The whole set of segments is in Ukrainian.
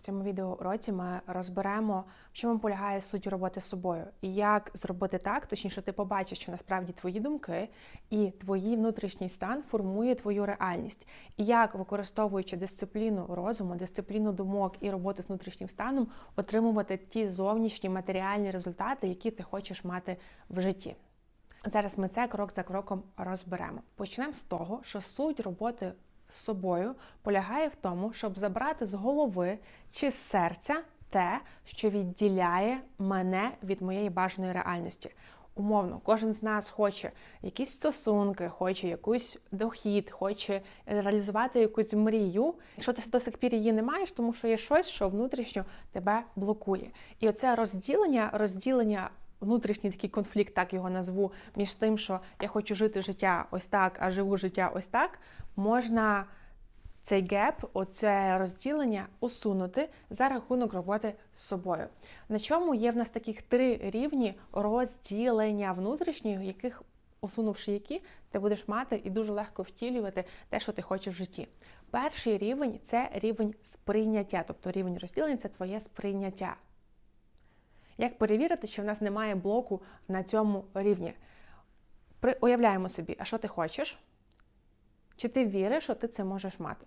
В цьому відеоуроці ми розберемо, в чому полягає суть роботи з собою, і як зробити так, точніше, ти побачиш, що насправді твої думки і твій внутрішній стан формує твою реальність, і як, використовуючи дисципліну розуму, дисципліну думок і роботу з внутрішнім станом, отримувати ті зовнішні матеріальні результати, які ти хочеш мати в житті. Зараз ми це крок за кроком розберемо. Почнемо з того, що суть роботи з собою полягає в тому, щоб забрати з голови чи з серця те, що відділяє мене від моєї бажаної реальності. Умовно, кожен з нас хоче якісь стосунки, хоче якийсь дохід, хоче реалізувати якусь мрію. Якщо ти до сих пір її не маєш, тому що є щось, що внутрішньо тебе блокує. І оце розділення, розділення. Внутрішній такий конфлікт, так його назву, між тим, що я хочу жити життя ось так, а живу життя ось так, можна цей геп, оце розділення усунути за рахунок роботи з собою. На чому є в нас таких три рівні розділення внутрішнього, яких, усунувши які, ти будеш мати і дуже легко втілювати те, що ти хочеш в житті. Перший рівень це рівень сприйняття, тобто рівень розділення це твоє сприйняття. Як перевірити, що в нас немає блоку на цьому рівні? При, Уявляємо собі, а що ти хочеш? Чи ти віриш, що ти це можеш мати?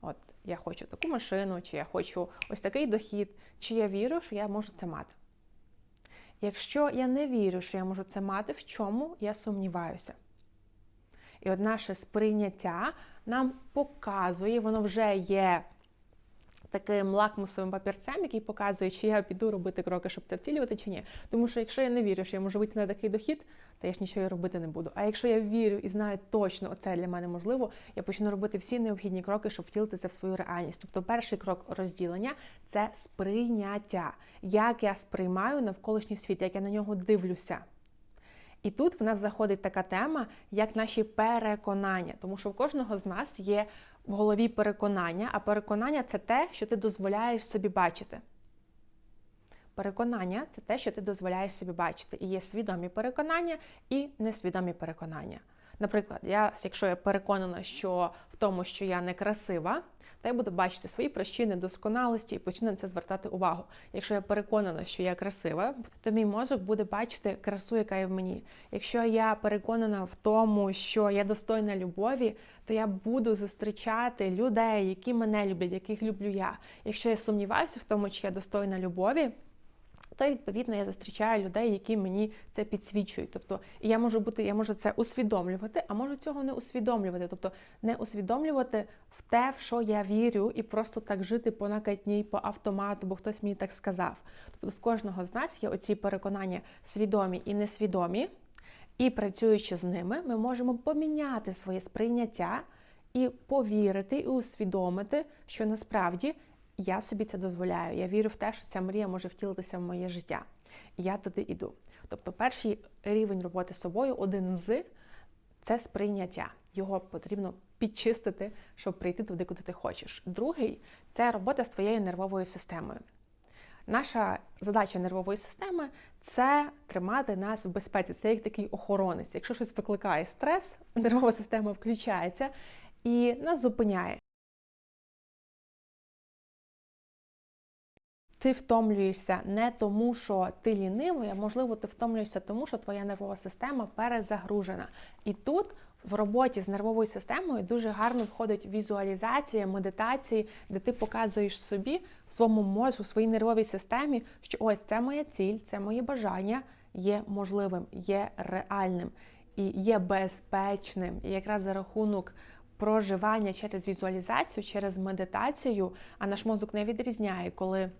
От я хочу таку машину, чи я хочу ось такий дохід, чи я вірю, що я можу це мати. Якщо я не вірю, що я можу це мати, в чому я сумніваюся? І от наше сприйняття нам показує, воно вже є таким лакмусовим папірцем, який показує, чи я піду робити кроки, щоб це втілювати, чи ні. Тому що якщо я не вірю, що я можу вийти на такий дохід, то я ж нічого робити не буду. А якщо я вірю і знаю точно, оце для мене можливо, я почну робити всі необхідні кроки, щоб втілити це в свою реальність. Тобто, перший крок розділення це сприйняття, як я сприймаю навколишній світ, як я на нього дивлюся. І тут в нас заходить така тема, як наші переконання, тому що в кожного з нас є в голові переконання, а переконання це те, що ти дозволяєш собі бачити. Переконання це те, що ти дозволяєш собі бачити. І є свідомі переконання і несвідомі переконання. Наприклад, я, якщо я переконана, що в тому, що я не то я буду бачити свої прощі досконалості і почну на це звертати увагу. Якщо я переконана, що я красива, то мій мозок буде бачити красу, яка є в мені. Якщо я переконана в тому, що я достойна любові, то я буду зустрічати людей, які мене люблять, яких люблю я. Якщо я сумніваюся в тому, чи я достойна любові то відповідно я зустрічаю людей, які мені це підсвічують. Тобто я можу бути, я можу це усвідомлювати, а можу цього не усвідомлювати. Тобто не усвідомлювати в те, в що я вірю, і просто так жити по накатній, по автомату, бо хтось мені так сказав. Тобто в кожного з нас є оці переконання свідомі і несвідомі, і працюючи з ними, ми можемо поміняти своє сприйняття. І повірити, і усвідомити, що насправді я собі це дозволяю. Я вірю в те, що ця мрія може втілитися в моє життя. Я туди йду. Тобто, перший рівень роботи з собою, один з це сприйняття. Його потрібно підчистити, щоб прийти туди, куди ти хочеш. Другий це робота з твоєю нервовою системою. Наша задача нервової системи це тримати нас в безпеці. Це як такий охоронець. Якщо щось викликає стрес, нервова система включається і нас зупиняє. Ти втомлюєшся не тому, що ти лінивий, а можливо, ти втомлюєшся тому, що твоя нервова система перезагружена. І тут в роботі з нервовою системою дуже гарно входить візуалізація, медитації, де ти показуєш собі, своєму мозку, своїй нервовій системі, що ось це моя ціль, це моє бажання є можливим, є реальним і є безпечним. І якраз за рахунок. Проживання через візуалізацію, через медитацію, а наш мозок не відрізняє, коли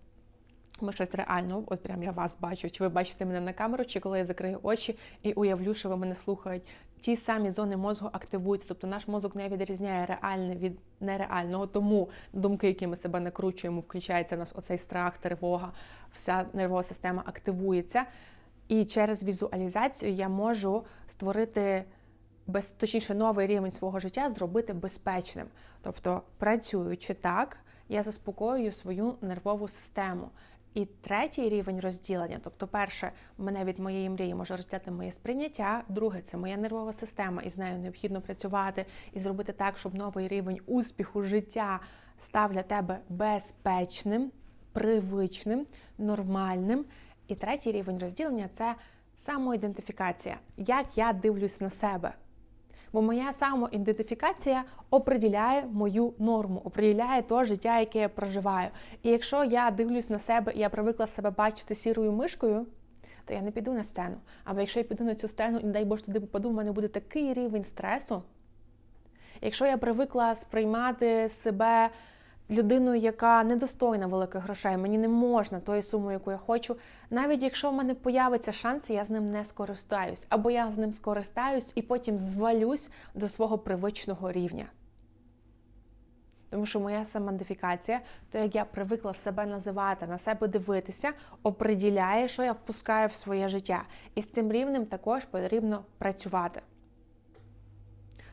ми щось реально, от прям я вас бачу, чи ви бачите мене на камеру, чи коли я закрию очі і уявлю, що ви мене слухають. Ті самі зони мозку активуються, тобто наш мозок не відрізняє реальне від нереального. Тому думки, які ми себе накручуємо, включається в нас оцей страх, тривога, вся нервова система активується. І через візуалізацію я можу створити без точніше новий рівень свого життя, зробити безпечним. Тобто, працюючи так, я заспокоюю свою нервову систему. І третій рівень розділення, тобто, перше, мене від моєї мрії може розділяти моє сприйняття. Друге, це моя нервова система, і з нею необхідно працювати і зробити так, щоб новий рівень успіху, життя став для тебе безпечним, привичним, нормальним. І третій рівень розділення це самоідентифікація. Як я дивлюсь на себе. Бо моя самоідентифікація определяє мою норму, определяє те життя, яке я проживаю. І якщо я дивлюсь на себе і я привикла себе бачити сірою мишкою, то я не піду на сцену. Або якщо я піду на цю сцену і, не дай Боже, туди попаду, в мене буде такий рівень стресу. Якщо я привикла сприймати себе людиною, яка недостойна великих грошей, мені не можна тої суми, яку я хочу, навіть якщо в мене появиться шанс, я з ним не скористаюсь, або я з ним скористаюсь і потім звалюсь до свого привичного рівня. Тому що моя самоідентифікація, то як я привикла себе називати, на себе дивитися, оприділяє, що я впускаю в своє життя. І з цим рівнем також потрібно працювати.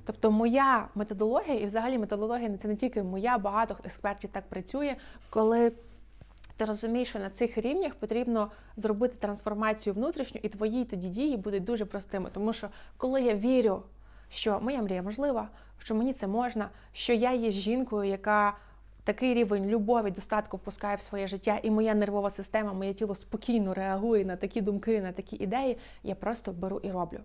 Тобто моя методологія, і взагалі методологія це не тільки моя, багато експертів так працює, коли ти розумієш, що на цих рівнях потрібно зробити трансформацію внутрішню, і твої тоді дії будуть дуже простими. Тому що коли я вірю, що моя мрія можлива, що мені це можна, що я є жінкою, яка такий рівень любові, достатку впускає в своє життя, і моя нервова система, моє тіло спокійно реагує на такі думки, на такі ідеї, я просто беру і роблю.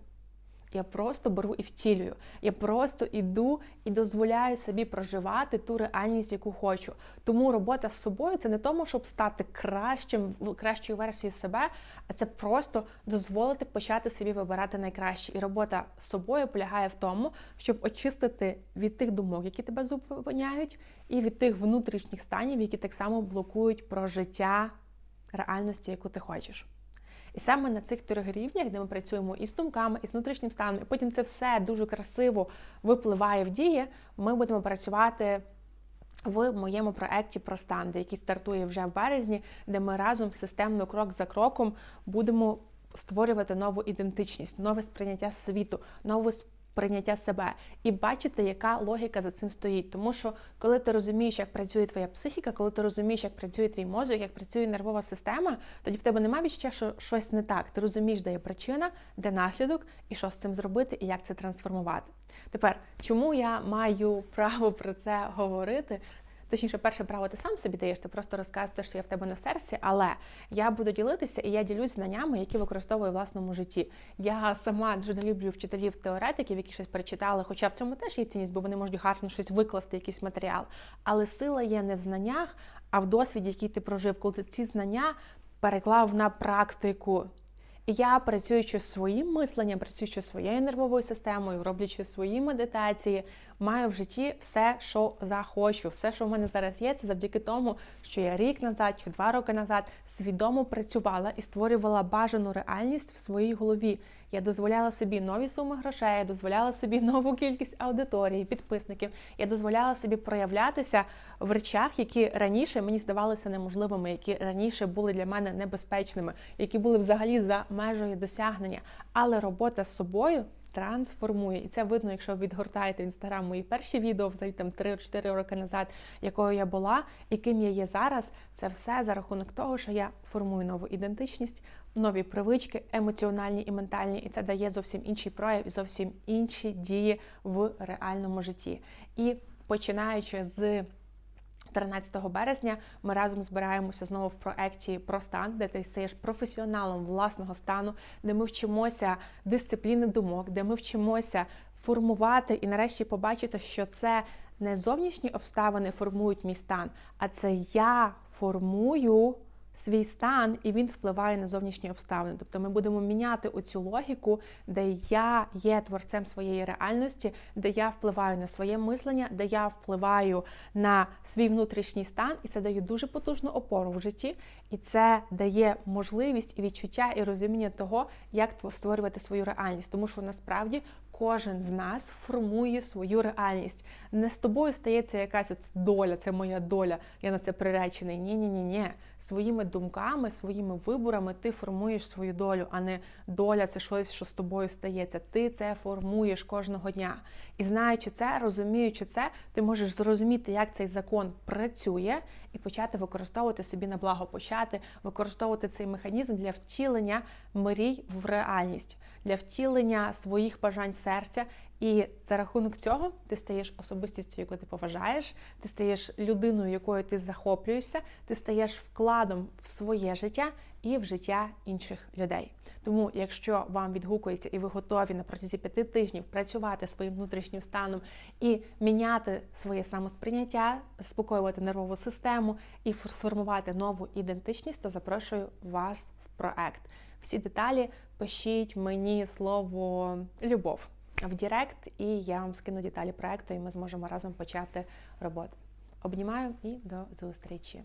Я просто беру і втілюю. Я просто іду і дозволяю собі проживати ту реальність, яку хочу. Тому робота з собою це не тому, щоб стати кращим, кращою версією себе, а це просто дозволити почати собі вибирати найкраще. І робота з собою полягає в тому, щоб очистити від тих думок, які тебе зупиняють, і від тих внутрішніх станів, які так само блокують про життя реальності, яку ти хочеш. І саме на цих трьох рівнях, де ми працюємо і з думками, і з внутрішнім станом, і потім це все дуже красиво випливає в дії, ми будемо працювати. В моєму проєкті про станди, який стартує вже в березні, де ми разом системно крок за кроком будемо створювати нову ідентичність, нове сприйняття світу, нову прийняття себе і бачити, яка логіка за цим стоїть. Тому що коли ти розумієш, як працює твоя психіка, коли ти розумієш, як працює твій мозок, як працює нервова система, тоді в тебе немає відчуття, що щось не так. Ти розумієш, де є причина, де наслідок, і що з цим зробити, і як це трансформувати. Тепер, чому я маю право про це говорити? Точніше, перше право ти сам собі даєш, ти просто розказуєш, що я в тебе на серці, але я буду ділитися і я ділюсь знаннями, які використовую в власному житті. Я сама дуже не люблю вчителів теоретиків, які щось перечитали, хоча в цьому теж є цінність, бо вони можуть гарно щось викласти, якийсь матеріал. Але сила є не в знаннях, а в досвіді, який ти прожив, коли ти ці знання переклав на практику. Я працюючи своїм мисленням, працюючи своєю нервовою системою, роблячи свої медитації, маю в житті все, що захочу. Все, що в мене зараз є, це завдяки тому, що я рік назад чи два роки назад свідомо працювала і створювала бажану реальність в своїй голові. Я дозволяла собі нові суми грошей, я дозволяла собі нову кількість аудиторії, підписників. Я дозволяла собі проявлятися в речах, які раніше мені здавалися неможливими, які раніше були для мене небезпечними, які були взагалі за межею досягнення. Але робота з собою трансформує. І це видно, якщо відгортаєте в інстаграм мої перші відео, взагалі там 3-4 роки назад, якою я була, і ким я є зараз. Це все за рахунок того, що я формую нову ідентичність, нові привички, емоціональні і ментальні, і це дає зовсім інший прояв і зовсім інші дії в реальному житті. І починаючи з 13 березня ми разом збираємося знову в проекті про стан, де ти стаєш професіоналом власного стану, де ми вчимося дисципліни думок, де ми вчимося формувати і нарешті побачити, що це не зовнішні обставини формують мій стан, а це я формую свій стан, і він впливає на зовнішні обставини. Тобто ми будемо міняти оцю логіку, де я є творцем своєї реальності, де я впливаю на своє мислення, де я впливаю на свій внутрішній стан, і це дає дуже потужну опору в житті, і це дає можливість і відчуття і розуміння того, як створювати свою реальність, тому що насправді кожен з нас формує свою реальність. Не з тобою стається якась от доля, це моя доля, я на це приречений. Ні, ні, ні, ні. Своїми думками, своїми виборами ти формуєш свою долю, а не доля це щось, що з тобою стається. Ти це формуєш кожного дня. І знаючи це, розуміючи це, ти можеш зрозуміти, як цей закон працює, і почати використовувати собі на благо, почати використовувати цей механізм для втілення мрій в реальність, для втілення своїх бажань серця І за рахунок цього ти стаєш особистістю, яку ти поважаєш, ти стаєш людиною, якою ти захоплюєшся, ти стаєш вкладом в своє життя і в життя інших людей. Тому, якщо вам відгукується і ви готові на протязі п'яти тижнів працювати своїм внутрішнім станом і міняти своє самосприйняття, заспокоювати нервову систему і сформувати нову ідентичність, то запрошую вас в проект. Всі деталі пишіть мені слово любов в Директ, і я вам скину деталі проекту, і ми зможемо разом почати роботу. Обнімаю і до зустрічі.